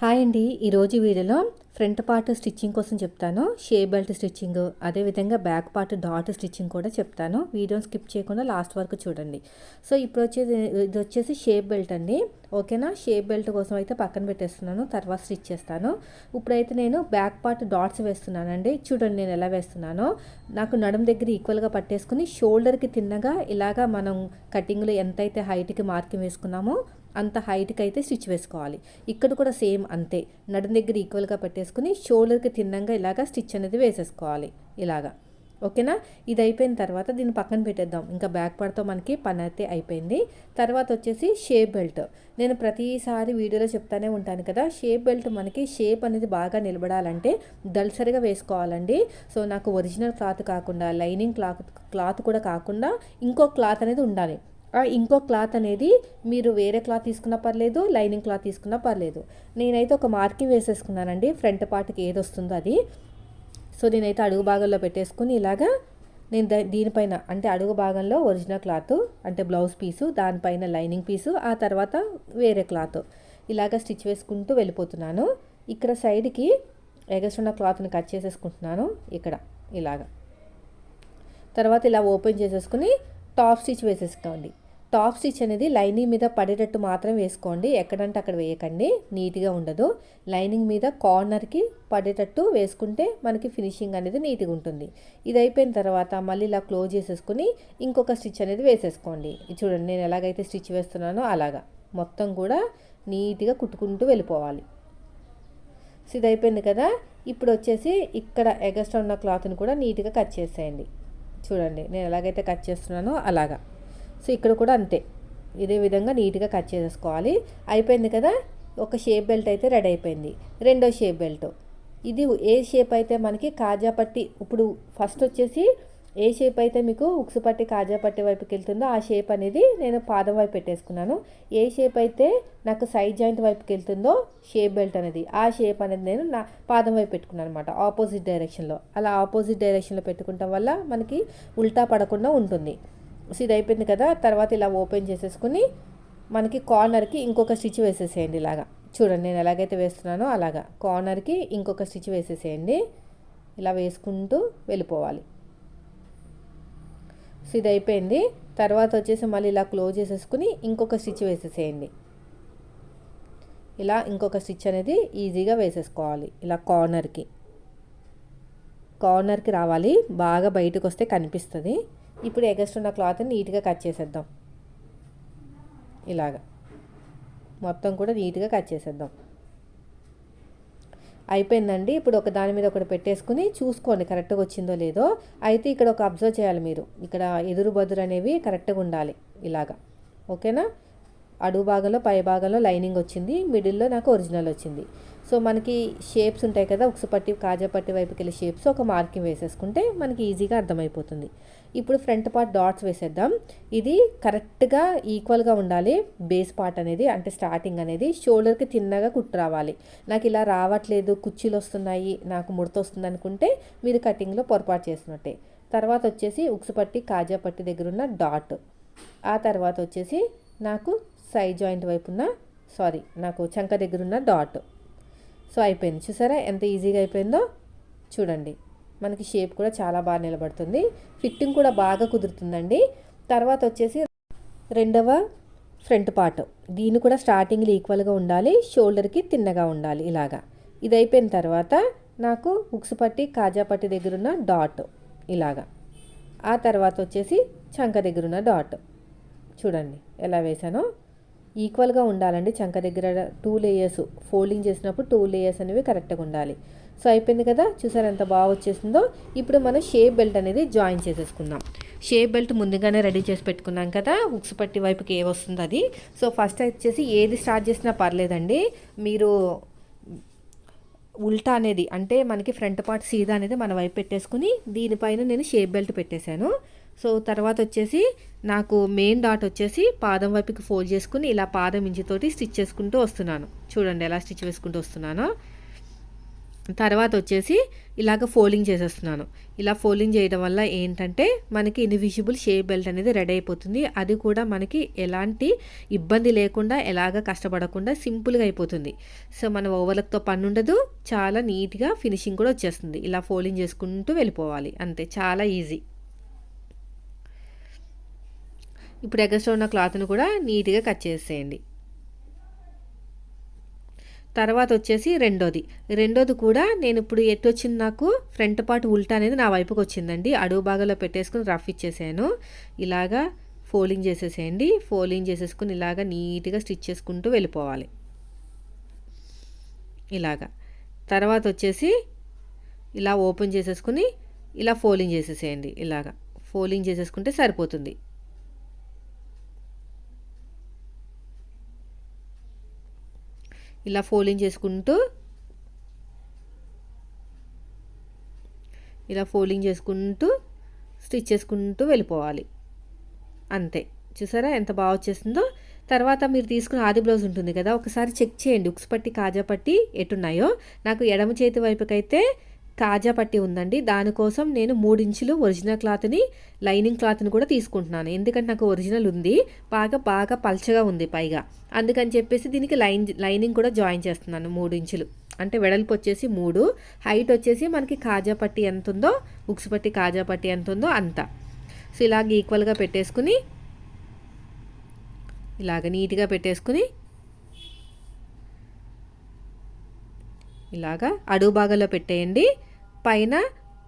Hi అండి. ఈరోజు వీడియోలో ఫ్రంట్ పార్ట్ స్టిచ్చింగ్ కోసం చెప్తాను. షే బెల్ట్ స్టిచ్చింగ్ అదేవిధంగా బ్యాక్ పార్ట్ డాట్ స్టిచ్చింగ్ కూడా చెప్తాను. వీడియోని స్కిప్ చేయకుండా లాస్ట్ వరకు చూడండి. సో ఇప్పుడు వచ్చేది ఇది వచ్చేసి షేప్ బెల్ట్ అండి. ఓకేనా? షేప్ బెల్ట్ కోసం అయితే పక్కన పెట్టేస్తున్నాను. తర్వాత స్టిచ్ చేస్తాను. ఇప్పుడైతే నేను బ్యాక్ పార్ట్ డాట్స్ వేస్తున్నానండి. చూడండి నేను ఎలా వేస్తున్నానో. నాకు నడుం దగ్గర ఈక్వల్గా పట్టేసుకుని షోల్డర్కి తిన్నగా ఇలాగా మనం కటింగ్లో ఎంతైతే హైట్కి మార్కింగ్ వేసుకున్నామో అంత హైట్కి అయితే స్టిచ్ వేసుకోవాలి. ఇక్కడ కూడా సేమ్ అంతే. నడుం దగ్గర ఈక్వల్గా పెట్టేసుకుని షోల్డర్కి తిన్నంగా ఇలాగా స్టిచ్ అనేది వేసేసుకోవాలి. ఇలాగా. ఓకేనా? ఇది అయిపోయిన తర్వాత దీన్ని పక్కన పెట్టేద్దాం. ఇంకా బ్యాక్ పార్ట్తో మనకి పని అయితే అయిపోయింది. తర్వాత వచ్చేసి షేప్ బెల్ట్. నేను ప్రతిసారి వీడియోలో చెప్తానే ఉంటాను కదా షేప్ బెల్ట్ మనకి షేప్ అనేది బాగా నిలబడాలంటే దల్సరిగా వేసుకోవాలండి. సో నాకు ఒరిజినల్ క్లాత్ కాకుండా లైనింగ్ క్లాత్ క్లాత్ కూడా కాకుండా ఇంకో క్లాత్ అనేది ఉండాలి. ఇంకో క్లాత్ అనేది మీరు వేరే క్లాత్ తీసుకున్నా పర్లేదు లైనింగ్ క్లాత్ తీసుకున్నా పర్లేదు. నేనైతే ఒక మార్కింగ్ వేసేసుకున్నానండి ఫ్రంట్ పార్ట్కి ఏది వస్తుందో అది. సో నేనైతే అడుగు భాగంలో పెట్టేసుకుని ఇలాగా నేను దీనిపైన అంటే అడుగు భాగంలో ఒరిజినల్ క్లాత్ అంటే బ్లౌజ్ పీసు దానిపైన లైనింగ్ పీసు ఆ తర్వాత వేరే క్లాత్. ఇలాగ స్టిచ్ వేసుకుంటూ వెళ్ళిపోతున్నాను. ఇక్కడ సైడ్కి ఎగస్ట్రున్న క్లాత్ని కట్ చేసేసుకుంటున్నాను ఇక్కడ ఇలాగా. తర్వాత ఇలా ఓపెన్ చేసేసుకుని టాప్ స్టిచ్ వేసేసుకోండి. టాప్ స్టిచ్ అనేది లైనింగ్ మీద పడేటట్టు మాత్రం వేసుకోండి. ఎక్కడంటే అక్కడ వేయకండి. నీట్గా ఉండదు. లైనింగ్ మీద కార్నర్కి పడేటట్టు వేసుకుంటే మనకి ఫినిషింగ్ అనేది నీట్గా ఉంటుంది. ఇది అయిపోయిన తర్వాత మళ్ళీ ఇలా క్లోజ్ చేసేసుకుని ఇంకొక స్టిచ్ అనేది వేసేసుకోండి. చూడండి నేను ఎలాగైతే స్టిచ్ వేస్తున్నానో అలాగా. మొత్తం కూడా నీట్గా కుట్టుకుంటూ వెళ్ళిపోవాలి. సో ఇది అయిపోయింది కదా. ఇప్పుడు వచ్చేసి ఇక్కడ ఎగస్ట్రా ఉన్న క్లాత్ని కూడా నీట్గా కట్ చేసేయండి. చూడండి నేను ఎలాగైతే కట్ చేస్తున్నానో అలాగా. సో ఇక్కడ కూడా అంతే. ఇదే విధంగా నీట్గా కట్ చేసేసుకోవాలి. అయిపోయింది కదా? ఒక షేప్ బెల్ట్ అయితే రెడీ అయిపోయింది. రెండో షేప్ బెల్ట్. ఇది ఏ షేప్ అయితే మనకి కాజా పట్టి ఇప్పుడు ఫస్ట్ వచ్చేసి ఏ షేప్ అయితే మీకు ఉక్సు పట్టి కాజా పట్టి వైపుకి వెళ్తుందో ఆ షేప్ అనేది నేను పాదం వైపు పెట్టేసుకున్నాను. ఏ షేప్ అయితే నాకు సైడ్ జాయింట్ వైపుకి వెళ్తుందో షేప్ బెల్ట్ అనేది ఆ షేప్ అనేది నేను నా పాదం వైపు పెట్టుకున్నాను అనమాట ఆపోజిట్ డైరెక్షన్లో. అలా ఆపోజిట్ డైరెక్షన్లో పెట్టుకుంటాం వల్ల మనకి ఉల్టా పడకుండా ఉంటుంది. సో ఇది అయిపోయింది కదా తర్వాత ఇలా ఓపెన్ చేసేసుకుని మనకి కార్నర్కి ఇంకొక స్టిచ్ వేసేసేయండి ఇలాగా. చూడండి నేను ఎలాగైతే వేస్తున్నానో అలాగా. కార్నర్కి ఇంకొక స్టిచ్ వేసేసేయండి. ఇలా వేసుకుంటూ వెళ్ళిపోవాలి. సో ఇది అయిపోయింది తర్వాత వచ్చేసి మళ్ళీ ఇలా క్లోజ్ చేసేసుకుని ఇంకొక స్టిచ్ వేసేసేయండి. ఇలా ఇంకొక స్టిచ్ అనేది ఈజీగా వేసేసుకోవాలి ఇలా కార్నర్కి. కార్నర్కి రావాలి. బాగా బయటకు వస్తే కనిపిస్తుంది. ఇప్పుడు ఎగస్ట్ ఉన్న క్లాత్ని నీట్గా కట్ చేసేద్దాం. ఇలాగా. మొత్తం కూడా నీట్గా కట్ చేసేద్దాం. అయిపోయిందండి. ఇప్పుడు ఒక దాని మీద ఒకటి పెట్టేసుకుని చూసుకోండి కరెక్ట్గా వచ్చిందో లేదో. అయితే ఇక్కడ ఒక అబ్జర్వ్ చేయాలి మీరు. ఇక్కడ ఎదురు బదురు అనేవి కరెక్ట్గా ఉండాలి. ఇలాగా. ఓకేనా? అడుగు భాగంలో పై భాగంలో లైనింగ్ వచ్చింది. మిడిల్లో నాకు ఒరిజినల్ వచ్చింది. సో మనకి షేప్స్ ఉంటాయి కదా ఉక్సుపట్టి కాజాపట్టి వైపుకి వెళ్ళే షేప్స్ ఒక మార్కింగ్ వేసేసుకుంటే మనకి ఈజీగా అర్థమైపోతుంది. ఇప్పుడు ఫ్రంట్ పార్ట్ డాట్స్ వేసేద్దాం. ఇది కరెక్ట్గా ఈక్వల్గా ఉండాలి. బేస్ పార్ట్ అనేది అంటే స్టార్టింగ్ అనేది షోల్డర్కి తిన్నగా కుట్టు రావాలి. నాకు ఇలా రావట్లేదు కుర్చీలు వస్తున్నాయి నాకు ముడత వస్తుంది అనుకుంటే మీరు కటింగ్లో పొరపాటు చేసినట్టే. తర్వాత వచ్చేసి ఉక్సుపట్టి కాజాపట్టి దగ్గర ఉన్న డాట్. ఆ తర్వాత వచ్చేసి నాకు సై జాయింట్ వైపు ఉన్న సారీ నాకు చంక దగ్గర ఉన్న డాట్ సో అయిపోయింది. చూసారా ఎంత ఈజీగా అయిపోయిందో? చూడండి. మనకి షేప్ కూడా చాలా బాగా నిలబడుతుంది. ఫిట్టింగ్ కూడా బాగా కుదురుతుందండి. తర్వాత వచ్చేసి రెండవ ఫ్రంట్ పార్ట్ దీన్ని కూడా స్టార్టింగ్లో ఈక్వల్గా ఉండాలి. షోల్డర్కి తిన్నగా ఉండాలి ఇలాగా. ఇది అయిపోయిన తర్వాత నాకు ఉక్సు పట్టి కాజా పట్టి దగ్గరున్న డాట్ ఇలాగా. ఆ తర్వాత వచ్చేసి చంక దగ్గర ఉన్న డాట్ చూడండి ఎలా వేసానో ఈక్వల్గా ఉండాలండి. చంక దగ్గర టూ లేయర్స్ ఫోల్డింగ్ చేసినప్పుడు టూ లేయర్స్ అనేవి కరెక్ట్గా ఉండాలి. సో అయిపోయింది కదా? చూసారు ఎంత బాగా వచ్చేసిందో? ఇప్పుడు మనం షేప్ బెల్ట్ అనేది జాయిన్ చేసేసుకుందాం. షేప్ బెల్ట్ ముందుగానే రెడీ చేసి పెట్టుకున్నాం కదా? హుక్స్ పట్టి వైపుకి ఏ వస్తుంది అది? సో ఫస్ట్ వచ్చేసి ఏది స్టార్ట్ చేసినా పర్లేదండి. మీరు ఉల్టా అనేది అంటే మనకి ఫ్రంట్ పార్ట్ సీదా అనేది మన వైపు పెట్టేసుకుని దీనిపైన నేను షేప్ బెల్ట్ పెట్టేశాను. సో తర్వాత వచ్చేసి నాకు మెయిన్ డాట్ వచ్చేసి పాదం వైపుకి ఫోల్డ్ చేసుకుని ఇలా పాదం ఇంచుతోటి స్టిచ్ చేసుకుంటూ వస్తున్నాను. చూడండి ఎలా స్టిచ్ వేసుకుంటూ వస్తున్నానో. తర్వాత వచ్చేసి ఇలాగ ఫోల్డింగ్ చేసేస్తున్నాను. ఇలా ఫోల్డింగ్ చేయడం వల్ల ఏంటంటే మనకి ఇన్విజిబుల్ షేప్ బెల్ట్ అనేది రెడీ అయిపోతుంది. అది కూడా మనకి ఎలాంటి ఇబ్బంది లేకుండా ఎలాగ కష్టపడకుండా సింపుల్గా అయిపోతుంది. సో మన ఓవర్లక్తో పని ఉండదు. చాలా నీట్గా ఫినిషింగ్ కూడా వచ్చేస్తుంది. ఇలా ఫోల్డింగ్ చేసుకుంటూ వెళ్ళిపోవాలి. అంతే. చాలా ఈజీ ఇప్పుడు ఎగస్ట్రా ఉన్న క్లాత్ను కూడా నీట్గా కట్ చేసేయండి. తర్వాత వచ్చేసి రెండోది. రెండోది కూడా నేను ఇప్పుడు ఎటు వచ్చింది నాకు ఫ్రంట్ పార్ట్ ఉల్టా అనేది నా వైపుకి వచ్చిందండి. అడుగు భాగంలో పెట్టేసుకుని రఫ్ ఇచ్చేసాను. ఇలాగా ఫోలింగ్ చేసేసేయండి. ఫోలింగ్ చేసేసుకుని ఇలాగా నీట్గా స్టిచ్ చేసుకుంటూ వెళ్ళిపోవాలి. ఇలాగా. తర్వాత వచ్చేసి ఇలా ఓపెన్ చేసేసుకుని ఇలా ఫోలింగ్ చేసేసేయండి. ఇలాగా. ఫోలింగ్ చేసేసుకుంటే సరిపోతుంది. ఇలా ఫోల్డింగ్ చేసుకుంటూ ఇలా ఫోల్డింగ్ చేసుకుంటూ స్టిచ్ చేసుకుంటూ వెళ్ళిపోవాలి. అంతే. చూసారా? ఎంత బాగా వచ్చేసిందో తర్వాత మీరు తీసుకున్న ఆది బ్లౌజ్ ఉంటుంది కదా ఒకసారి చెక్ చేయండి. ఉక్స్ పట్టి కాజా పట్టి ఎటున్నాయో. నాకు ఎడమ చేతి వైపుకైతే కాజా పట్టి ఉందండి. దానికోసం నేను మూడించులు ఒరిజినల్ క్లాత్ని లైనింగ్ క్లాత్ని కూడా తీసుకుంటున్నాను. ఎందుకంటే నాకు ఒరిజినల్ ఉంది. బాగా బాగా పల్చగా ఉంది పైగా. అందుకని చెప్పేసి దీనికి లైన్ లైనింగ్ కూడా జాయిన్ చేస్తున్నాను మూడు ఇంచులు అంటే వెడల్పు వచ్చేసి మూడు. హైట్ వచ్చేసి మనకి కాజా పట్టి ఎంత ఉందో ఉక్స్ పట్టి కాజా పట్టి ఎంత ఉందో అంత. సో ఇలాగ ఈక్వల్గా పెట్టేసుకుని ఇలాగ నీట్గా పెట్టేసుకుని ఇలాగా అడుగు భాగంలో పెట్టేయండి. పైన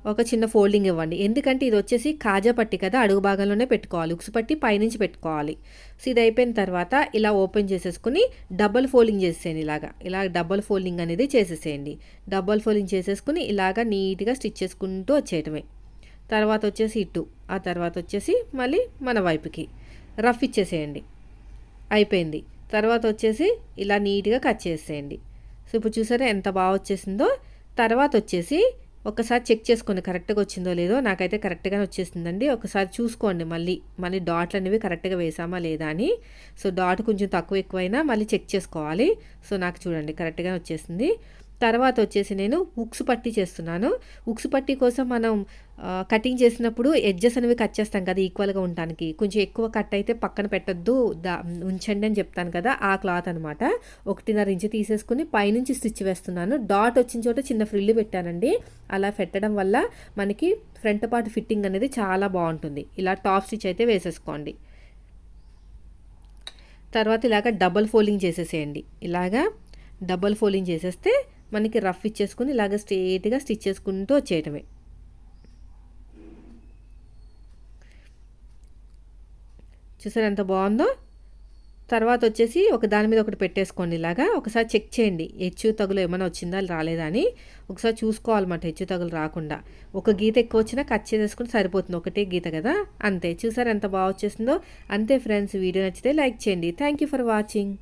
ఒక చిన్న ఫోల్డింగ్ ఇవ్వండి. ఎందుకంటే ఇది వచ్చేసి కాజా పట్టి కదా అడుగు భాగంలోనే పెట్టుకోవాలి. ఉక్సు పట్టి పైనుంచి పెట్టుకోవాలి. సో ఇది అయిపోయిన తర్వాత ఇలా ఓపెన్ చేసేసుకుని డబల్ ఫోల్డింగ్ చేసేయండి ఇలాగా. ఇలా డబల్ ఫోల్డింగ్ అనేది చేసేసేయండి. డబల్ ఫోల్డింగ్ చేసేసుకుని ఇలాగా నీట్గా స్టిచ్ చేసుకుంటూ వచ్చేయటమే. తర్వాత వచ్చేసి ఇటు ఆ తర్వాత వచ్చేసి మళ్ళీ మన వైపుకి. రఫ్ ఇచ్చేసేయండి. అయిపోయింది. తర్వాత వచ్చేసి ఇలా నీట్గా కట్ చేసేయండి సో ఇప్పుడు చూసారా ఎంత బాగా వచ్చేసిందో? తర్వాత వచ్చేసి ఒకసారి చెక్ చేసుకోండి కరెక్ట్గా వచ్చిందో లేదో. నాకైతే కరెక్ట్గానే వచ్చేసిందండి. ఒకసారి చూసుకోండి మళ్ళీ. మళ్ళీ డాట్లు అనేవి కరెక్ట్గా వేసామా లేదా అని. సో డాట్ కొంచెం తక్కువ ఎక్కువైనా మళ్ళీ చెక్ చేసుకోవాలి. సో నాకు చూడండి కరెక్ట్గానే వచ్చేసింది. తర్వాత వచ్చేసి నేను ఉక్స్ పట్టి చేస్తున్నాను. ఉక్స్ పట్టి కోసం మనం కటింగ్ చేసినప్పుడు ఎడ్జెస్ అనేవి కట్ చేస్తాం కదా ఈక్వల్గా ఉండటానికి. కొంచెం ఎక్కువ కట్ అయితే పక్కన పెట్టద్దు దా ఉంచండి అని చెప్తాను కదా ఆ క్లాత్ అనమాట ఒకటిన్నర ఇంచు తీసేసుకుని పైనుంచి స్టిచ్ వేస్తున్నాను. డాట్ వచ్చిన చోట చిన్న ఫ్రిల్లు పెట్టానండి. అలా పెట్టడం వల్ల మనకి ఫ్రంట్ పార్ట్ ఫిట్టింగ్ అనేది చాలా బాగుంటుంది. ఇలా టాప్ స్టిచ్ అయితే వేసేసుకోండి. తర్వాత ఇలాగ డబల్ ఫోల్డింగ్ చేసేసేయండి. ఇలాగా డబల్ ఫోల్డింగ్ చేసేస్తే మనకి రఫ్ ఇచ్చేసుకుని ఇలాగ స్ట్రేట్గా స్టిచ్ చేసుకుంటూ వచ్చేయటమే. చూసారు ఎంత బాగుందో? తర్వాత వచ్చేసి ఒక దాని మీద ఒకటి పెట్టేసుకోండి ఇలాగా. ఒకసారి చెక్ చేయండి. హెచ్చు తగులు ఏమైనా వచ్చిందా రాలేదా అని. ఒకసారి చూసుకోవాలన్నమాట హెచ్చు తగులు రాకుండా. ఒక గీత ఎక్కువ వచ్చినా కట్ చేసేసుకుని సరిపోతుంది. ఒకటే గీత కదా. అంతే. చూసారు ఎంత బాగా వచ్చేసిందో? అంతే ఫ్రెండ్స్ వీడియో నచ్చితే లైక్ చేయండి. Thank you for watching